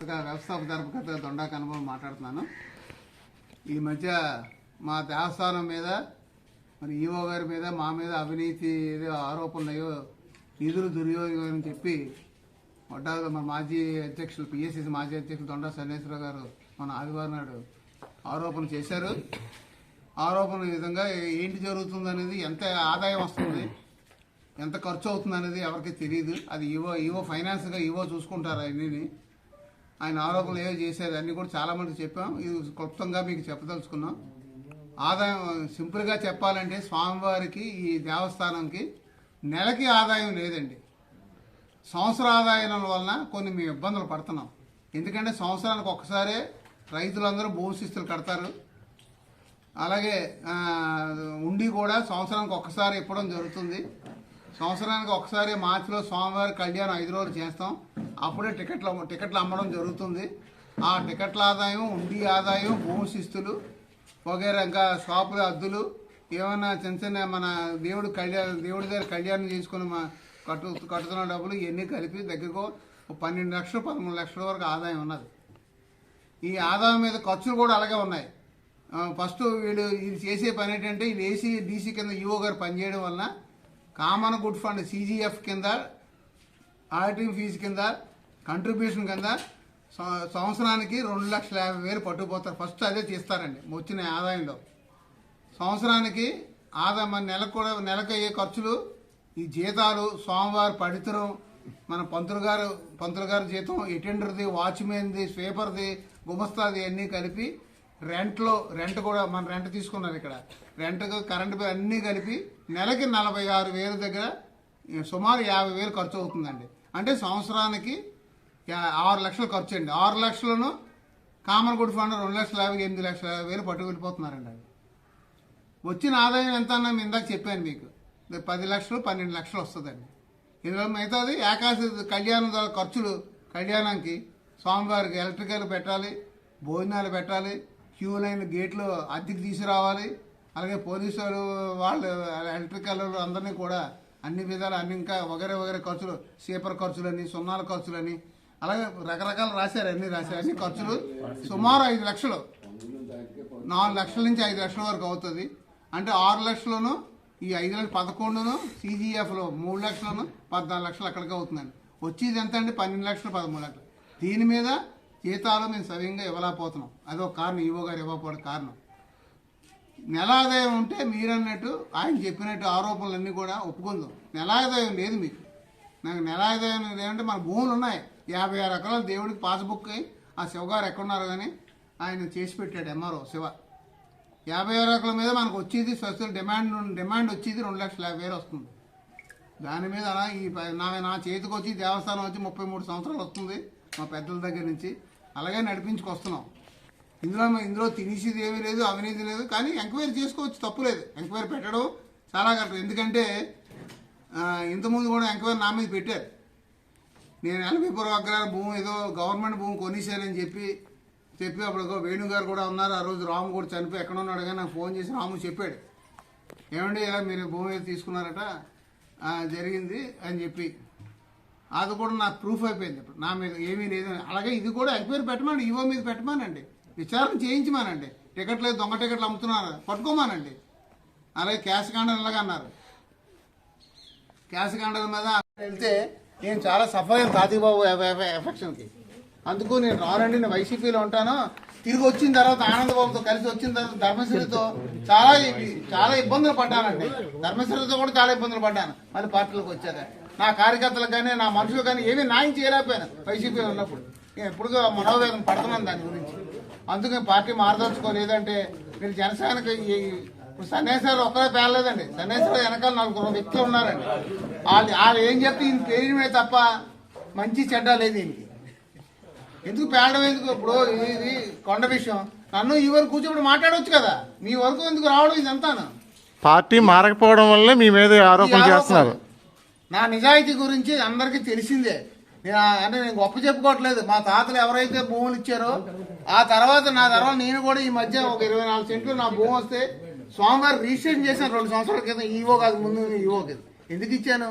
వ్యవస్థాపక ధర్మకర్త దొండాక అనుభవం మాట్లాడుతున్నాను. ఈ మధ్య మా దేవస్థానం మీద మరి ఈవో గారి మీద మా మీద అవినీతి ఏదో ఆరోపణలు నిధులు దుర్యోగం అని చెప్పి మొట్టాగా మన మాజీ అధ్యక్షులు పిఎస్సిసి మాజీ అధ్యక్షులు దొండా సన్నేశ్వరరావు గారు మన ఆదివారం నాడు ఆరోపణ చేశారు. ఆరోపణ విధంగా ఏంటి జరుగుతుంది అనేది ఎంత ఆదాయం వస్తుంది ఎంత ఖర్చు అవుతుంది అనేది ఎవరికి తెలియదు అది ఈవో ఈవో ఫైనాన్స్గా ఈవో చూసుకుంటారు అవన్నీ ఆయన ఆరోపణలు ఏవో చేశారు అన్నీ కూడా చాలా మంది చెప్పాం. ఇది క్లుప్తంగా మీకు చెప్పదలుచుకున్నాం. ఆదాయం సింపుల్గా చెప్పాలంటే స్వామివారికి ఈ దేవస్థానంకి నెలకి ఆదాయం లేదండి. సంవత్సర ఆదాయం వలన కొన్ని మేము ఇబ్బందులు పడుతున్నాం. ఎందుకంటే సంవత్సరానికి ఒక్కసారే రైతులందరూ భూమి శిస్తులు కడతారు. అలాగే ఉండి కూడా సంవత్సరానికి ఒక్కసారి ఇప్పడం జరుగుతుంది. సంవత్సరానికి ఒకసారి మార్చిలో స్వామివారి కళ్యాణం ఐదు రోజులు చేస్తాం. అప్పుడే టికెట్లు టికెట్లు అమ్మడం జరుగుతుంది. ఆ టికెట్ల ఆదాయం ఉండి ఆదాయం భూమి శిస్తులు వగేరా ఇంకా షాపుల అద్దులు ఏమైనా చిన్న చిన్న మన దేవుడు కళ్యాణం దేవుడి దగ్గర కళ్యాణం చేసుకుని మా కట్టు కట్టుతున్న డబ్బులు ఇవన్నీ కలిపి దగ్గరకు ఒక పన్నెండు లక్షలు పదమూడు లక్షల వరకు ఆదాయం ఉన్నది. ఈ ఆదాయం మీద ఖర్చులు కూడా అలాగే ఉన్నాయి. ఫస్ట్ వీళ్ళు ఇది చేసే పని ఏంటంటే వీళ్ళు ఏసీ డీసీ కింద ఈఓ గారు పనిచేయడం వలన కామన్ గుడ్ ఫండ్ సీజీఎఫ్ కింద ఆడిటింగ్ ఫీజు కింద కంట్రిబ్యూషన్ కింద సంవత్సరానికి రెండు లక్షల యాభై వేలు పట్టుకుపోతారు. ఫస్ట్ అదే తీస్తారండి వచ్చిన ఆదాయంలో. సంవత్సరానికి ఆదా మన నెలకు కూడా నెలకు అయ్యే ఖర్చులు ఈ జీతాలు సోమవారం పడితరం మన పంతులు గారు పంతులు గారి జీతం ఎటెండర్ది వాచ్మెన్ది స్వీపర్ది గుమస్తాది అన్నీ కలిపి రెంట్లో రెంట్ కూడా మన రెంట్ తీసుకున్నారు ఇక్కడ. రెంట్కు కరెంట్ బిల్ అన్నీ కలిపి నెలకి నలభై ఆరు వేల దగ్గర సుమారు యాభై వేలు ఖర్చు అవుతుందండి. అంటే సంవత్సరానికి ఆరు లక్షలు ఖర్చు అండి. ఆరు లక్షలను కామన్ గుడ్ ఫండ్ రెండు లక్షల యాభై ఎనిమిది లక్షల యాభై వేలు పట్టు వెళ్ళిపోతున్నారండి అది. వచ్చిన ఆదాయం ఎంత అన్నా ఇందాక చెప్పాను మీకు. పది లక్షలు పన్నెండు లక్షలు వస్తుందండి. ఇందులో మిగతాది ఏకాశి కళ్యాణం ద్వారా ఖర్చులు కళ్యాణానికి స్వామివారికి ఎలక్ట్రికల్ పెట్టాలి భోజనాలు పెట్టాలి క్యూ లైన్ గేట్లు అద్దెకి తీసుకురావాలి. అలాగే పోలీసులు వాళ్ళు ఎలక్ట్రికల్ అందరినీ కూడా అన్ని విధాలు అన్ని ఇంకా వగరే వగరే ఖర్చులు సీపర్ ఖర్చులని సున్నాల ఖర్చులని అలాగే రకరకాలు రాశారు అన్ని రాశారు. అన్ని ఖర్చులు సుమారు ఐదు లక్షలు. నాలుగు లక్షల నుంచి ఐదు లక్షల వరకు అవుతుంది. అంటే ఆరు లక్షలను ఈ ఐదు లక్షలు పదకొండును సీజీఎఫ్లో మూడు లక్షలను పద్నాలుగు లక్షలు అక్కడికి అవుతుందండి. వచ్చేది ఎంత అండి? పన్నెండు లక్షలు పదమూడు లక్షలు. దీని మీద జీతాలు మేము సవ్యంగా ఇవ్వలేకపోతున్నాం. అదో కారణం ఈవో గారు ఇవ్వకపోవడం కారణం. నెల ఆదాయం ఉంటే మీరన్నట్టు ఆయన చెప్పినట్టు ఆరోపణలన్నీ కూడా ఒప్పుకుందాం. నెల ఆదాయం లేదు మీకు. నాకు నెల ఆదాయం లేదంటే మన భూములు ఉన్నాయి. యాభై ఆరు ఎకరాలు దేవుడికి పాస్బుక్ అయి ఆ శివగారు ఎక్కడున్నారు కానీ ఆయన చేసి పెట్టాడు ఎంఆర్ఓ శివ. యాభై ఆరు ఎకరాల మీద మనకు వచ్చేది స్పెషల్ డిమాండ్ డిమాండ్ వచ్చేది రెండు లక్షల యాభై వేలు వస్తుంది. దాని మీద ఈ నా నా చేతికి వచ్చి దేవస్థానం వచ్చి ముప్పై మూడు సంవత్సరాలు వస్తుంది. మా పెద్దల దగ్గర నుంచి. అలాగే నడిపించుకొస్తున్నాం. ఇందులో ఇందులో తినేసేది ఏమీ లేదు అవినీతి లేదు కానీ ఎంక్వైరీ చేసుకోవచ్చు తప్పు లేదు. ఎంక్వైరీ పెట్టడం చాలా కరెక్ట్. ఎందుకంటే ఇంతకుముందు కూడా ఎంక్వైరీ నా మీద పెట్టారు. నేను ఎల్బీపురం అగ్రహార భూమి ఏదో గవర్నమెంట్ భూమి కొనిసానని చెప్పి చెప్పి అప్పుడు వేణుగారు వేణు గారు కూడా ఉన్నారు. ఆ రోజు రాము కూడా చనిపోయి ఎక్కడ ఉన్నాడు కానీ నాకు ఫోన్ చేసి రాము చెప్పాడు. ఏమండి ఇలా మీరు భూమి తీసుకున్నారట జరిగింది అని చెప్పి. అది కూడా నాకు ప్రూఫ్ అయిపోయింది ఇప్పుడు. నా మీద ఏమీ లేదు అలాగే ఇది కూడా ఎంక్వైరీ పెట్టమని ఈవో మీద పెట్టమానండి. విచారణ చేయించమానండి. టికెట్లు లేదు, దొంగ టికెట్లు అమ్ముతున్నారు. పట్టుకోమానండి. అలాగే క్యాష్ కాండర్ ఇలాగ అన్నారు? క్యాష్ కాండర్ మీద వెళ్తే నేను చాలా సఫర్ అయ్యాను తాతయ్య ఎఫెక్షన్కి. అందుకు నేను రానండి నేను వైసీపీలో ఉంటాను. తిరిగి వచ్చిన తర్వాత ఆనందబాబుతో కలిసి వచ్చిన తర్వాత ధర్మశ్రీతో చాలా చాలా ఇబ్బందులు పడ్డానండి. ధర్మశ్రీతో కూడా చాలా ఇబ్బందులు పడ్డాను. మళ్ళీ పార్టీలోకి వచ్చాక. నా కార్యకర్తలకు కానీ నా మనుషులు కానీ ఏమీ న్యాయం చేయలేకపోయాను. వైసీపీలో ఉన్నప్పుడు. నేను ఎప్పుడు మనోవేదన పడుతున్నాను దాని గురించి. అందుకే పార్టీ మార్దలుచుకోలేదంటే మీరు జనసేనకి ఇప్పుడు సన్యాసాలు ఒక్కరే పేర్లేదండి సన్యాసాలు వెనకాల నలుగురు వ్యక్తులు ఉన్నారండి. వాళ్ళు వాళ్ళు ఏం చెప్తే ఈయన పేరుమే తప్ప మంచి చెడ్డ లేదు ఈయనకి ఎందుకు పేడడం ఎందుకు? ఇప్పుడు ఇది కొండ విషయం. నన్ను ఈ వరకు కూర్చోబడి మాట్లాడవచ్చు కదా. మీ వరకు ఎందుకు రావడం ఇదంతాను. పార్టీ మారకపోవడం వల్లే మీ మీద ఆరోపణ. చేస్తున్నారు. నా నిజాయితీ గురించి అందరికీ తెలిసిందే. నేను అంటే నేను గొప్ప చెప్పుకోవట్లేదు. మా తాతలు ఎవరైతే భూములు ఇచ్చారో ఆ తర్వాత నా తర్వాత నేను కూడా ఈ మధ్య ఒక ఇరవై నాలుగు సెంట్లు నా భూమి వస్తే స్వామివారు రిజిస్ట్రేషన్ చేశాను రెండు సంవత్సరాల క్రితం. ఈవో కాదు ముందు ఈవో కింద. ఎందుకు ఇచ్చాను?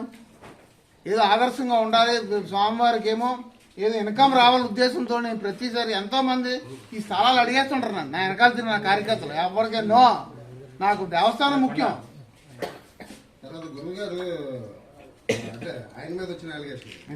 ఏదో ఆదర్శంగా ఉండాలి. స్వామివారికి ఏమో ఏదో ఇన్కమ్ రావాలని ఉద్దేశంతో నేను ప్రతిసారి ఎంతోమంది ఈ స్థలాలు అడిగేస్తుంటారు నన్ను. నా వెనకాల తిన్న నా కార్యకర్తలు. ఎవరికైనా నో. నాకు దేవస్థానం ముఖ్యం. గురువు గారు ఆయన మీద వచ్చిన అలిగేషన్